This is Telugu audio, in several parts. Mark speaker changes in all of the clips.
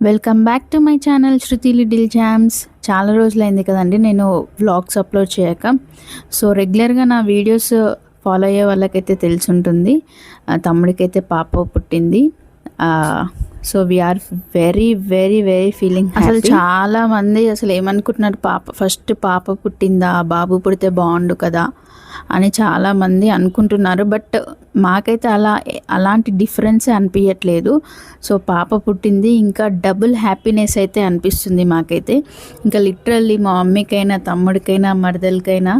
Speaker 1: Welcome back to my channel Shruti little jams చాలా రోజులైంది కదండి నేను వ్లాగ్స్ అప్లోడ్ చేయక. సో రెగ్యులర్గా నా వీడియోస్ ఫాలో అయ్యే వాళ్ళకైతే తెలిసి ఉంటుంది ఆ, తమ్ముడికైతే పాప పుట్టింది. So we are very very very feeling అసలు చాలా మంది అసలు ఏమనుకుంటున్నారు పాప ఫస్ట్ పాప పుట్టిందా బాబు పుడితే బాగుండు కదా అని చాలా మంది అనుకుంటున్నారు. బట్ మాకైతే అలా అలాంటి డిఫరెన్స్ అనిపించట్లేదు సో పాప పుట్టింది ఇంకా డబుల్ హ్యాపీనెస్ అయితే అనిపిస్తుంది మాకైతే. ఇంకా లిటరల్లీ మా మమ్మీకైనా తమ్ముడికైనా మరదలకైనా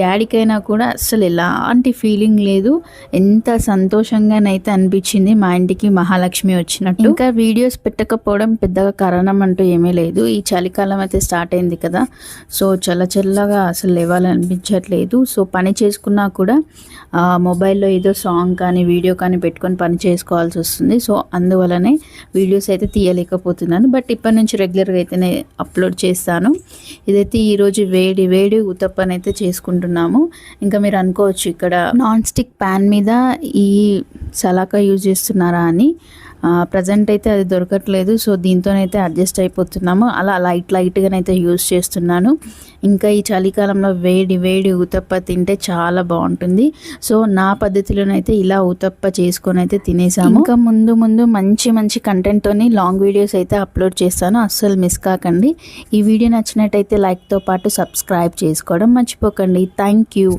Speaker 1: డాడీకైనా కూడా అసలు ఎలాంటి ఫీలింగ్ లేదు. ఎంత సంతోషంగానైతే అనిపించింది మా ఇంటికి మహాలక్ష్మి వచ్చినట్టు. ఇంకా వీడియోస్ పెట్టకపోవడం పెద్దగా కారణం అంటూ ఏమీ లేదు. ఈ చలికాలం అయితే స్టార్ట్ అయింది కదా. సో చల్ల చల్లగా అసలు లేవాలనిపించట్లేదు. సో పని చేసుకున్నా కూడా మొబైల్లో ఏదో సాంగ్ కానీ వీడియో కానీ పెట్టుకొని పని చేసుకోవాల్సి వస్తుంది. సో అందువలనే వీడియోస్ అయితే తీయలేకపోతున్నాను. బట్ ఇప్పటి నుంచి రెగ్యులర్గా అయితేనే అప్లోడ్ చేస్తాను. ఇదైతే ఈరోజు వేడి వేడి ఉతప్పని అయితే చేసుకుంటున్నాము. ఇంకా మీరు అనుకోవచ్చు ఇక్కడ నాన్ స్టిక్ ప్యాన్ మీద ఈ సలాకా యూజ్ చేస్తున్నారా అని. ప్రజెంట్ అయితే అది దొరకట్లేదు సో దీంతోనైతే అడ్జస్ట్ అయిపోతున్నాము. అలా లైట్ లైట్గానైతే యూజ్ చేస్తున్నాను. ఇంకా ఈ చలికాలంలో వేడి వేడి ఊతప్ప తింటే చాలా బాగుంటుంది. సో నా పద్ధతిలోనైతే ఇలా ఊతప్ప చేసుకొని అయితే తినేసాము. ఇంకా ముందు ముందు మంచి మంచి కంటెంట్తోని లాంగ్ వీడియోస్ అయితే అప్లోడ్ చేస్తాను. అస్సలు మిస్ కాకండి. ఈ వీడియో నచ్చినట్టయితే లైక్తో పాటు సబ్స్క్రైబ్ చేసుకోవడం మర్చిపోకండి. Thank you